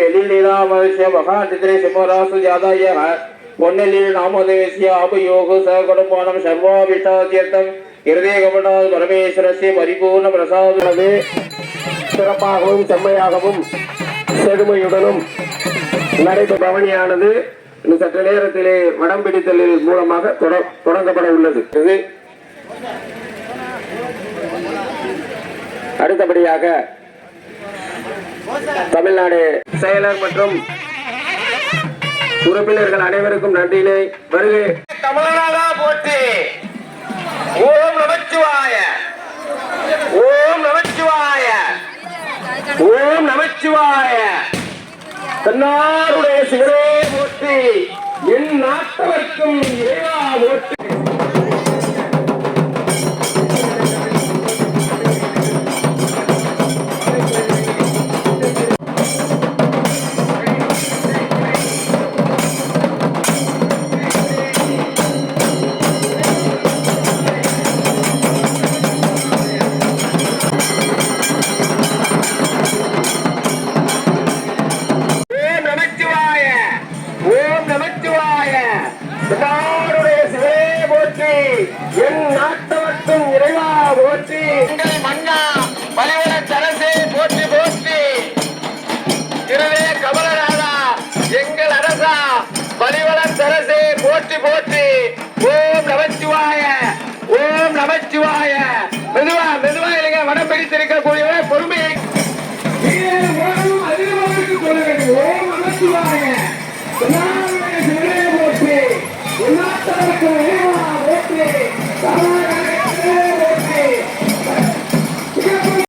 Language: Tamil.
எழிலீலாமகிஷ மகாதிதிரை சிம்மராசு ஜாதாய பொன்னெழில் நாமதேசிய ஆபயோக சகுடும்பானம் சர்வாபிஷாதீர்த்தம் இருதய கமநாத பரமேஸ்வரஸ்ய பரிபூர்ண பிரசாதனது சிறப்பாகவும் செம்மையாகவும் செழுமையுடனும் நடைபெறும் பவனியானது இன்னும் சற்று நேரத்திலே வடம் பிடித்தலில் மூலமாக தொடங்கப்பட உள்ளது அடுத்தபடியாக தமிழ்நாடு செயலர் மற்றும் உறுப்பினர்கள் அனைவருக்கும் நன்றியினை வருகை. தமிழனாக போற்றி. ஓம் நமச்சிவாய. ஓம் நமச்சிவாய. ஓம் நமச்சிவாய. தன்னாருடைய சிவரே போற்றி. என் நாட்டவர்க்கும் இறைவா போற்றி. நமச்சிவாய பிதாருடைய சிவனே போற்றி என் நாட்டவர்க்கும் இறைவா போற்றி. எங்கள் மன்னா பலவர சரசே போற்றி போற்றி. திருவே கமலராதா எங்கள் அரசா பலிவள சரசே போற்றி போற்றி. ஓம் நமச்சிவாய ஓம் நமச்சிவாய. மெதுவா மெதுவா இல்லைங்க வடம் பிடித்திருக்கக்கூடியவரை பொறுமையை. அதிகமாக ஓம் நமச்சிவாய.